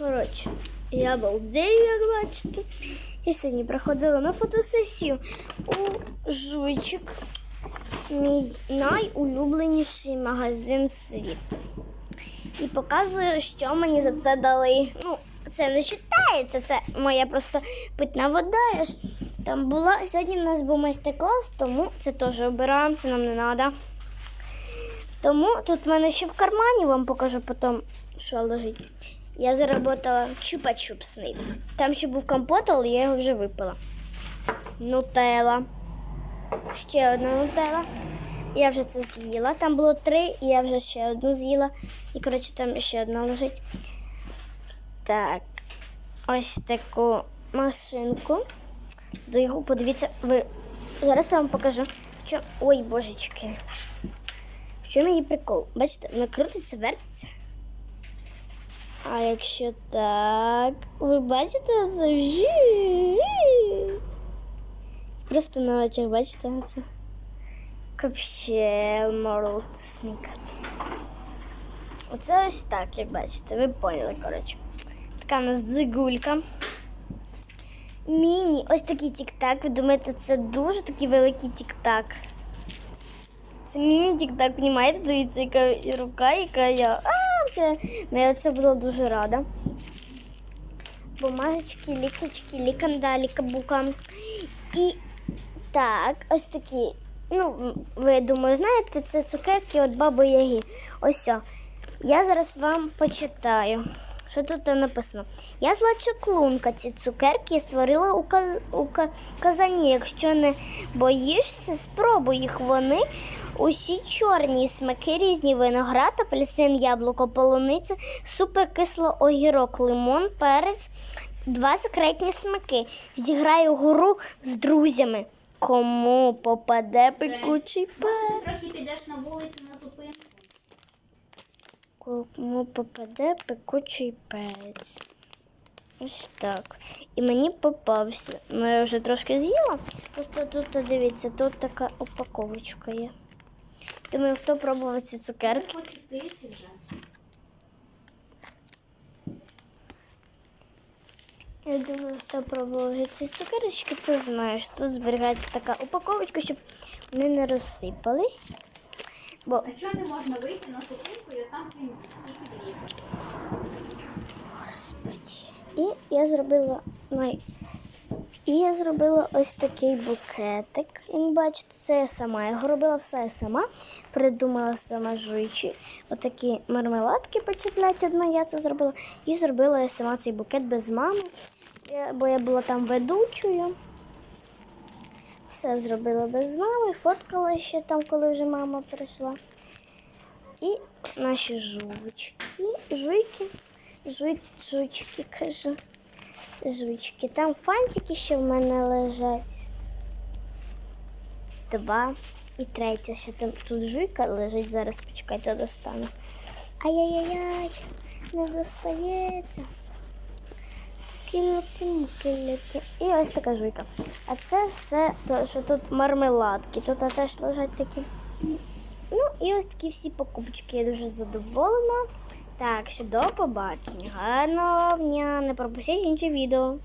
Коротше, я балдею, як бачите. Я сьогодні приходила на фотосесію у Жуйчик, мій найулюбленіший магазин світу. І показую, що мені за це дали. Ну, це не вважається, це моя просто питна вода. Я ж там була. Сьогодні в нас був майстер-клас, тому це теж обираємо, це нам не треба. Тому тут в мене ще в кармані вам покажу потім, що лежить. Я заработала чупа-чупсний. Там ще був компот, але я його вже випила. Нутелла. Ще одна нутелла. Я вже це з'їла. Там було три, і я вже ще одну з'їла. І, коротше, там ще одна лежить. Так. Ось таку машинку. До його подивіться, ви. Зараз я вам покажу. Що... Ой, божечки. В чому її прикол? Бачите, вона крутиться, вертиться. А якщо так, ви бачите це? Просто на очах бачите це? Капщел можуть смікати. Оце ось так, як бачите, ви поняли, коротше. Така у нас зигулька. Міні, ось такий тік-так. Ви думаєте, це дуже такий великий тік-так. Це міні-тік-так, понімаєте? Дивіться, яка і рука, яка я. Ну, я це була дуже рада. Бумажечки, лікочки, ліканда, лікабука. І так, ось такі. Ну, ви думаю, знаєте, це цукерки від баби Яги. Ось. все. Я зараз вам почитаю. Що тут написано? Я зла чаклунка. Ці цукерки створила у, каз... у ка- казані. Якщо не боїшся, спробуй їх. Вони усі чорні смаки, різні виноград, апельсин, яблуко, полуниця, суперкисло огірок, лимон, перець, два секретні смаки. Зіграю гру з друзями. Кому попаде пекучий перець? трохи підеш на вулицю на зупинку? Кому попаде пекучий перець. Ось так. І мені попався. Ну, я вже трошки з'їла. Просто тут, дивіться, тут така упаковочка є. Думаю, хто пробував ці цукерки? Вже. Я думаю, хто пробував ці цукерочки, то знає, що тут зберігається така упаковочка, щоб вони не розсипались. Бо А чого не можна вийти на зупинку і там? Скільки влізе? Господи. І я зробила най... І я зробила ось такий букетик. Як бачите, це я сама. Я робила все сама. Придумала сама жуючи. Отакі мармеладки почепляти одна, я це зробила. І зробила я сама цей букет без мами. Бо я була там ведучою. Все зробила без мами, фоткала ще там, коли вже мама прийшла. І наші жувочки, жуйки, жуйки, жуйчики, кажу. Жуйчики. Там фантики ще в мене лежать. Два. І третя ще там тут жуйка лежить, зараз почекайте, достану. Ай-яй-яй, не достається. Кілоти, кілоти. І ось така жуйка. А це все, то, що тут мармеладки. Тут теж лежать такі. Ну, і ось такі всі покупочки. Я дуже задоволена. Так, що до побачення. Гарного дня. Не пропустіть інші відео.